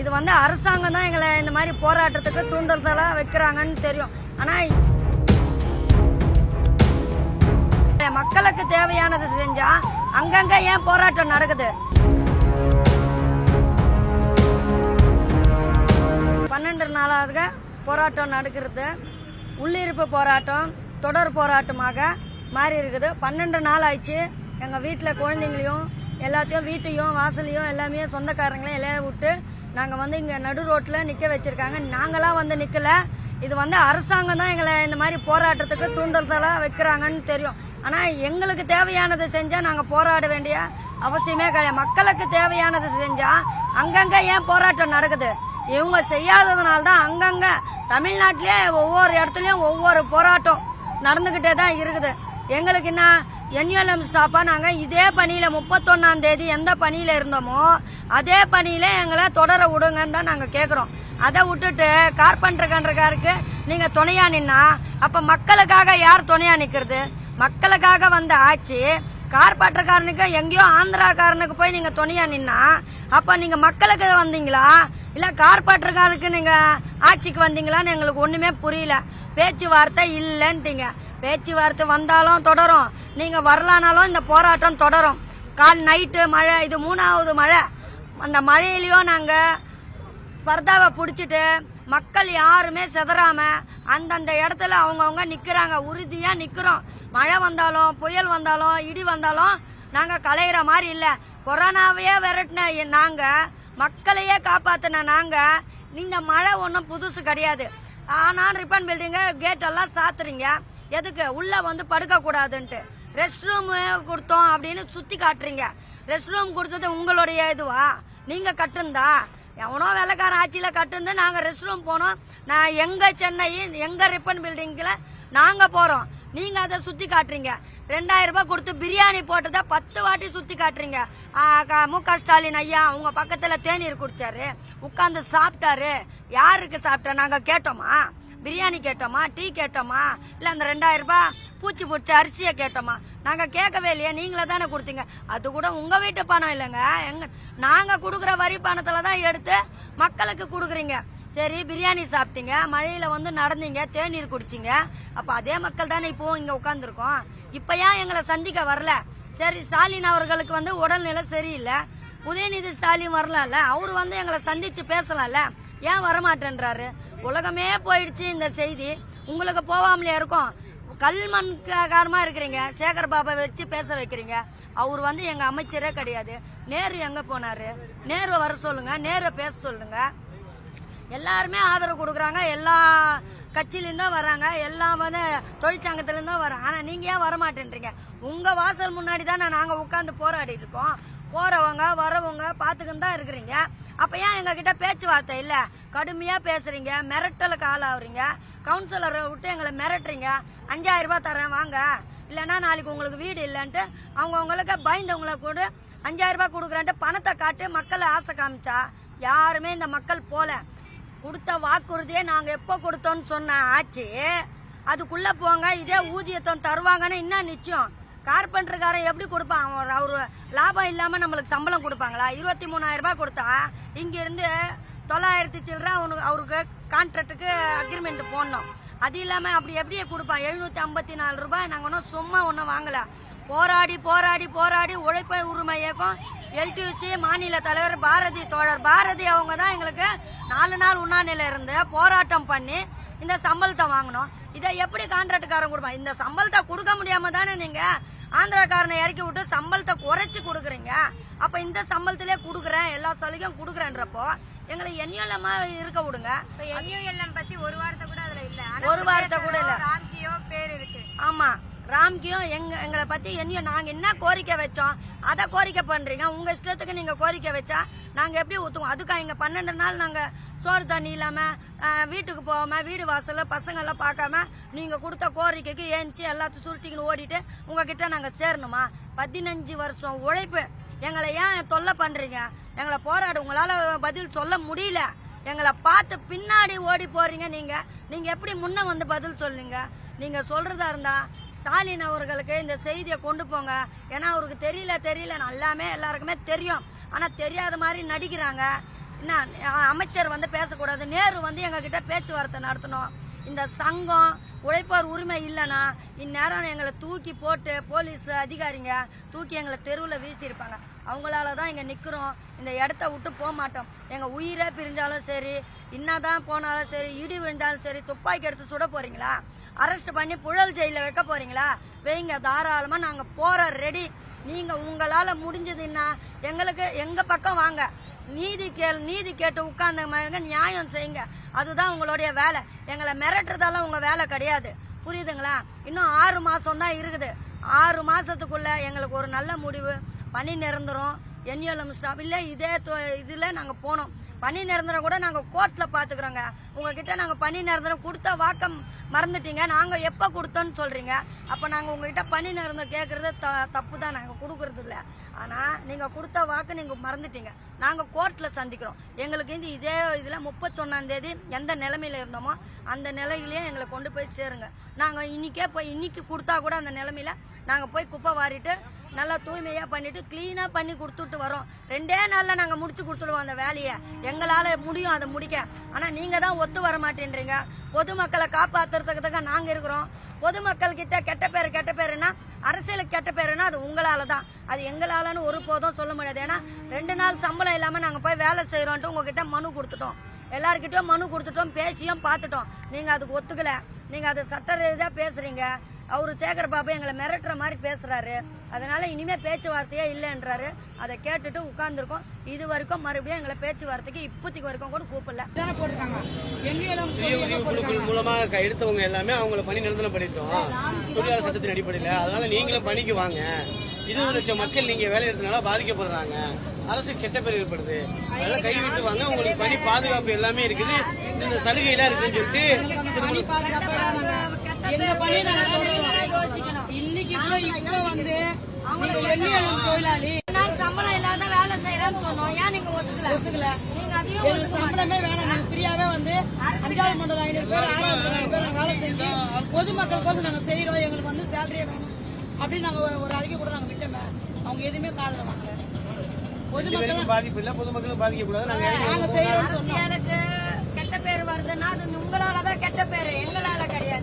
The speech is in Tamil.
இது வந்து அரசாங்கம் தான் எங்களை இந்த மாதிரி போராட்டத்துக்கு தூண்டுதலாக வைக்கிறாங்கன்னு தெரியும். ஆனால் மக்களுக்கு தேவையானது செஞ்சா அங்கங்கே ஏன் போராட்டம் நடக்குது? பன்னெண்டு நாளாக போராட்டம் நடக்கிறது. உள்ளிருப்பு போராட்டம் தொடர் போராட்டமாக மாறி இருக்குது. பன்னெண்டு நாள் ஆயிடுச்சு. எங்கள் வீட்டில் குழந்தைங்களையும் எல்லாத்தையும் வீட்டையும் வாசலையும் எல்லாமே சொந்தக்காரங்களையும் எல்லாம் விட்டு நாங்கள் வந்து இங்கே நடு ரோட்டில் நிற்க வச்சுருக்காங்க. நாங்களாம் வந்து நிற்கல இது வந்து அரசாங்கம் தான் எங்களை இந்த மாதிரி போராட்டத்துக்கு தூண்டுதலாக வைக்கிறாங்கன்னு தெரியும். ஆனால் எங்களுக்கு தேவையானது செஞ்சால் நாங்கள் போராட வேண்டிய அவசியமே கிடையாது. மக்களுக்கு தேவையானது செஞ்சால் அங்கங்கே ஏன் போராட்டம் நடக்குது? இவங்க செய்யாததுனால தான் அங்கங்கே தமிழ்நாட்டிலே ஒவ்வொரு இடத்துலையும் ஒவ்வொரு போராட்டம் நடந்துக்கிட்டே தான் இருக்குது. எங்களுக்கு என்ன என்எல்எம் ஸ்டாப்பாக நாங்கள் இதே பணியில் முப்பத்தொன்னாம் தேதி எந்த பணியில் இருந்தோமோ அதே பணியில் எங்களை தொடர விடுங்கன்னு தான் நாங்கள் கேட்குறோம் அதை விட்டுட்டு கார்பெண்டர் கன்றக்காருக்கு நீங்கள் துணையாக நின்னா அப்போ மக்களுக்காக யார் துணையாக நிற்கிறது மக்களுக்காக வந்த ஆட்சி கார்பெண்டர்காரனுக்கு எங்கேயோ ஆந்திராக்காரனுக்கு போய் நீங்கள் துணையாக நின்னா அப்போ நீங்கள் மக்களுக்கு வந்தீங்களா? இல்லை கார்பெண்டர்காரனுக்கு நீங்கள் ஆட்சிக்கு வந்தீங்களான்னு எங்களுக்கு ஒன்றுமே புரியல. பேச்சுவார்த்தை இல்லைன்ட்டீங்க. பேச்சுவார்த்தை வந்தாலும் தொடரும். நீங்க வரலானாலும் இந்த போராட்டம் தொடரும். கால் நைட்டு மழை இது மூணாவது மழை. அந்த மழையிலையும் நாங்க பர்தாவை பிடிச்சிட்டு மக்கள் யாருமே செதறாம அந்தந்த இடத்துல அவங்கவுங்க நிக்கிறாங்க. உறுதியா நிக்கிறோம். மழை வந்தாலும் புயல் வந்தாலும் இடி வந்தாலும் நாங்க களையிற மாதிரி இல்ல. கொரோனாவையே விரட்டின நாங்க மக்களையே காப்பாத்தின நாங்க இந்த மழை ஒன்றும் புதுசு கிடையாது. ஆனால் ரிப்பன் பில்டிங்கு கேட்டெல்லாம் சாத்துறீங்க. எதுக்கு? உள்ள வந்து படுக்க கூடாதுன்ட்டு ரெஸ்ட் ரூம் கொடுத்தோம் அப்படின்னு சுத்தி காட்டுறீங்க. ரெஸ்ட் ரூம் கொடுத்தது உங்களுடைய இதுவா? நீங்க கட்டுந்தா எவனோ வேலைக்காரன் ஆட்சியில கட்டுந்து நாங்க ரெஸ்ட் ரூம் போனோம். நான் எங்க சென்னை எங்க ரிப்பன் பில்டிங்ல நாங்க போறோம். நீங்க அதை சுத்தி காட்டுறீங்க. ரெண்டாயிரம் ரூபாய் கொடுத்து பிரியாணி போட்டதை பத்து வாட்டி சுத்தி காட்டுறீங்க. க- மு க ஸ்டாலின் ஐயா உங்க பக்கத்துல தேநீர் குடிச்சாரு. உட்காந்து சாப்பிட்டாரு. யாருக்கு சாப்பிட்டா? நாங்க கேட்டோமா? பிரியாணி கேட்டோமா டீ கேட்டோமா இல்ல அந்த ரெண்டாயிரம் ரூபாய் பூச்சி பிடிச்ச அரிசியை கேட்டோமா? நாங்க கேட்கவே இல்லையா நீங்களே தானே கொடுத்தீங்க. அது கூட உங்க வீட்டு பணம் இல்லைங்க. எங்க நாங்க கொடுக்குற வரி பணத்தில் தான் எடுத்து மக்களுக்கு கொடுக்குறீங்க. சரி பிரியாணி சாப்பிட்டீங்க மழையில வந்து நடந்தீங்க தேநீர் குடிச்சிங்க. அப்ப அதே மக்கள் தானே இப்போ இங்க உட்காந்துருக்கோம் இப்ப ஏன் எங்களை சந்திக்க வரல? சரி ஸ்டாலின் அவர்களுக்கு வந்து உடல்நிலை சரியில்லை. உதயநிதி ஸ்டாலின் வரலாம்ல. அவர் வந்து எங்களை சந்திச்சு பேசலாம்ல. ஏன் வரமாட்டேன்றாரு? உலகமே போயிடுச்சு இந்த செய்தி. உங்களுக்கு போவாமலே இருக்கும். கல்மண் காரமாக இருக்கிறீங்க. சேகர் பாபா வச்சு பேச வைக்கிறீங்க. அவர் வந்து எங்கள் அமைச்சரே கிடையாது. நேரு எங்கே போனார்? நேரு வர சொல்லுங்கள் நேரு பேச சொல்லுங்கள் எல்லாருமே ஆதரவு கொடுக்குறாங்க. எல்லா கட்சியிலேருந்து தான் வராங்க. எல்லாம் வந்து தொழிற்சங்கத்திலேருந்து தான் வராங்க. ஆனால் நீங்கள் ஏன் வரமாட்டேன்றீங்க? உங்கள் வாசல் முன்னாடி தான் நாங்கள் உட்காந்து போராடிட்டு இருக்கோம். போகிறவங்க வரவங்க பார்த்துக்கின்னு தான் இருக்கிறீங்க. அப்போ ஏன் எங்ககிட்ட பேச்சுவார்த்தை இல்லை? கடுமையாக பேசுகிறீங்க மிரட்டலுக்கு ஆளாகிறீங்க கவுன்சிலரை விட்டு எங்களை மிரட்டுறீங்க. அஞ்சாயிரம் ரூபாய் தரேன் வாங்க. இல்லைன்னா நாளைக்கு உங்களுக்கு வீடு இல்லைன்ட்டு அவங்கவுங்களுக்கு பயந்தவங்கள கூட. அஞ்சாயிரம் ரூபாய் கொடுக்குறேன்ட்டு பணத்தை காட்டு மக்களை ஆசை காமிச்சா யாருமே இந்த மக்கள் போல. கொடுத்த வாக்குறுதியை நாங்க எப்போ கொடுத்தோம்னு சொன்ன ஆச்சு? அதுக்குள்ள போங்க இதே ஊதியத்தை தருவாங்கன்னு இன்னும் நிச்சயம். கார்பெண்டருக்காரன் எப்படி கொடுப்பான்? அவர் லாபம் இல்லாமல் நம்மளுக்கு சம்பளம் கொடுப்பாங்களா? இருபத்தி மூணாயிரம் ரூபாய் கொடுத்தா இங்கேருந்து தொள்ளாயிரத்தி சில்லற அவனுக்கு அவருக்கு கான்ட்ராக்டுக்கு அக்ரிமெண்ட் போடணும். அது இல்லாமல் அப்படி எப்படியே கொடுப்பான்? எழுநூத்தி ஐம்பத்தி நாலு ரூபாய் நாங்கள் ஒன்றும் சும்மா ஒன்றும் வாங்கல. போராடி போராடி போராடி உழைப்ப உரிமை இயக்கம். எல்டிசி மாநில தலைவர் பாரதி தோழர். பாரதி அவங்க தான் எங்களுக்கு நாலு நாள் உண்ணாநில இருந்து போராட்டம் பண்ணி இந்த சம்பளத்தை வாங்கினோம். இதை எப்படி கான்ட்ராக்டுக்காரன் கொடுப்பான்? இந்த சம்பளத்தை கொடுக்க முடியாம தானே நீங்கள் ஆந்திராக்காரனை இறக்கி விட்டு சம்பளத்தை குறைச்சு கொடுக்குறீங்க. அப்ப இந்த சம்பளத்திலே கொடுக்குறேன் எல்லா சலுகையும் கொடுக்குறேன்றப்போ எங்களை எண்ணியலமா இருக்க விடுங்க. இப்ப என்யூஎல்எம் பத்தி ஒரு வார்த்தை கூட அதுல இல்ல. ஒரு வார்த்தை கூட இல்ல. பேர் இருக்கு. ஆமா. ராம்கியும் எங்க எங்களை பத்தி என்ன நாங்க என்ன கோரிக்கை வச்சோம் அதை கோரிக்கை பண்றீங்க. உங்க இஷ்டத்துக்கு நீங்க கோரிக்கை வச்சா நாங்க எப்படி ஊத்துவோம்? அதுக்கா இங்க பன்னெண்டு நாள் நாங்க சோறு தண்ணி இல்லாம வீட்டுக்கு போகாம வீடு வாசல்ல பசங்க எல்லாம் பார்க்காம நீங்க கொடுத்த கோரிக்கைக்கு ஏஞ்சி எல்லாத்தையும் சுருட்டிக்கின்னு ஓடிட்டு உங்ககிட்ட நாங்க சேரணுமா? பதினஞ்சு வருஷம் உழைப்பு. எங்களை ஏன் தொல்லை பண்றீங்க? எங்களை போராடு உங்களால பதில் சொல்ல முடியல. எங்களை பார்த்து பின்னாடி ஓடி போறீங்க நீங்க. நீங்க எப்படி முன்ன வந்து பதில் சொல்லுங்க? நீங்க சொல்றதா இருந்தா ஸ்டாலின் அவர்களுக்கு இந்த செய்தியை கொண்டு போங்க. ஏன்னா அவருக்கு தெரியல தெரியல. எல்லாமே எல்லாருக்குமே தெரியும். ஆனால் தெரியாத மாதிரி நடிக்கிறாங்க. என்ன அமைச்சர் வந்து பேசக்கூடாது. நேரு வந்து எங்ககிட்ட பேச்சுவார்த்தை நடத்தணும். இந்த சங்கம் உழைப்பார் உரிமை இல்லைன்னா இந்நேரம் எங்களை தூக்கி போட்டு போலீஸ் அதிகாரிங்க தூக்கி எங்களை தெருவில் வீசியிருப்பாங்க. அவங்களால தான் இங்கே நிற்கிறோம் இந்த இடத்த விட்டு போக மாட்டோம். எங்கள் உயிரே பிரிஞ்சாலும் சரி என்னதான் போனாலும் சரி இடி விழுந்தாலும் சரி துப்பாக்கி எடுத்து சுட போறீங்களா? அரெஸ்ட் பண்ணி புழல் ஜெயில வைக்க போறீங்களா? வைங்க தாராளமாக நாங்கள் போகிற ரெடி நீங்கள் உங்களால் முடிஞ்சதுன்னா எங்களுக்கு எங்கள் பக்கம் வாங்க. நீதி கே நீதி கேட்டு உட்கார்ந்த மாதிரி நியாயம் செய்யுங்க. அதுதான் உங்களுடைய வேலை. எங்களை மிரட்டுறதெல்லாம் உங்க வேலை கிடையாது. புரியுதுங்களா? இன்னும் ஆறு மாசம் தான் இருக்குது. ஆறு மாசத்துக்குள்ள எங்களுக்கு ஒரு நல்ல முடிவு. பணி நிரந்தரம். என்யூஎல்எம் ஸ்டாப் இல்லை இதே தொ- நாங்கள் போனோம். பணி நிரந்தரம் கூட நாங்கள் கோர்ட்டில் பார்த்துக்குறோங்க உங்ககிட்ட நாங்கள் பணி நிரந்தரம் கொடுத்த வாக்கம் மறந்துட்டீங்க. நாங்கள் எப்போ கொடுத்தோன்னு சொல்கிறீங்க அப்போ நாங்கள் உங்ககிட்ட பணி நிரந்தரம் கேட்குறது த- தப்பு தான் நாங்கள் கொடுக்கறது இல்லை. ஆனால் நீங்கள் கொடுத்த வாக்கு நீங்கள் மறந்துட்டீங்க. நாங்கள் கோர்ட்டில் சந்திக்கிறோம். எங்களுக்கு இந்த இதே இதில் முப்பத்தொன்னாந்தேதி எந்த நிலைமையில இருந்தோமோ அந்த நிலையிலேயே எங்களை கொண்டு போய் சேருங்க. நாங்கள் இன்றைக்கே போய் இன்னைக்கு கொடுத்தா கூட அந்த நிலைமையில நாங்கள் போய் குப்பை வாரிட்டு நல்லா தூய்மையா பண்ணிட்டு கிளீனா பண்ணி கொடுத்துட்டு வரோம். ரெண்டே நாள்ல நாங்க முடிச்சு கொடுத்துடுவோம் அந்த வேலையை. எங்களால முடியும் அதை முடிக்க. ஆனா நீங்க தான் ஒத்து வர மாட்டேன்றீங்க. பொதுமக்களை காப்பாத்துறதுக்கு தான் நாங்க இருக்கிறோம். பொதுமக்கள் கிட்ட கெட்ட பேர் கெட்ட பேருன்னா அரசியலுக்கு கெட்ட பேருன்னா அது உங்களால தான். அது எங்களாலன்னு ஒரு போதும் சொல்ல முடியாது. ஏன்னா ரெண்டு நாள் சம்பளம் இல்லாம நாங்க போய் வேலை செய்யறோம்ட்டு உங்ககிட்ட மனு கொடுத்துட்டோம். எல்லார்கிட்டயும் மனு கொடுத்துட்டோம் பேசியும் பார்த்துட்டோம். நீங்க அதுக்கு ஒத்துக்கல. நீங்க அது சட்ட ரீதியா பேசுறீங்க. அவரு சேகர் பாபு எங்களை மிரட்டுற மாதிரி பேசுறாரு. அதனால இனிமே பேச்சுவார்த்தையே இல்லைன்றாரு. அதை கேட்டுட்டு உட்கார்ந்துருக்கோம். இது வரைக்கும் மறுபடியும் எங்களை பேச்சுவார்த்தைக்கு இப்போதைக்கு வரைக்கும் கூட கூப்பிடல. தானே போட்டிருக்காங்க. எங்கேயும் சுய உதவி குழுக்கள் மூலமா க- எடுத்தவங்க எல்லாமே அவங்கள பணி பண்ணிட்டோம் தொழிலாளர் சட்டத்தின் அடிப்படையில். அதனால நீங்களும் பணிக்கு வாங்க. இருபது லட்சம் மக்கள் நீங்க வேலை எடுத்தனால பாதிக்கப்படுறாங்க. அரசு கெட்ட பேர் ஏற்படுது. அதெல்லாம் கைவிட்டு வாங்க. உங்களுக்கு பணி பாதுகாப்பு எல்லாமே இருக்குது. இந்த சலுகை எல்லாம் இருக்குன்னு சொல்லிட்டு பணி பாதுகாப்பு நாங்க எங்க பணி நாங்க தொடருவோம். இன்னைக்கு கூட இப்ப வந்து நீங்க எண்ணெய் தொழிலாளி? நாள் சம்பளம் இல்லாத வேலை செய்யறேன்னு சொன்னோம். ஏன் நீங்க ஒத்துக்கல? ஒத்துக்கல. நீங்க அதையும் எங்களுக்கு சம்பளமே வேணாம். நாங்க ஃப்ரீயாவே வந்து அஞ்சாவது மண்டலம் ஐநூறு பேர் ஆறாவது நாங்க வேலை செஞ்சு பொதுமக்களுக்கு நாங்க செய்யறோம் எங்களுக்கு வந்து சேலரியே வேணும். அப்படின்னு நாங்க ஒரு- அறிக்கை கூட நாங்க விட்டோமே. அவங்க எதுவுமே காதல வாங்கல. பொதுமக்கள் பேருக்கும் பாதிப்பு இல்லை. பொதுமக்களும் பாதிக்கக்கூடாது. நாங்க நாங்க செய்யறோம்னு கெட்ட பேர் வருதுன்னா அது உங்களால தான் கெட்ட பேரு. எங்களால கிடையாது.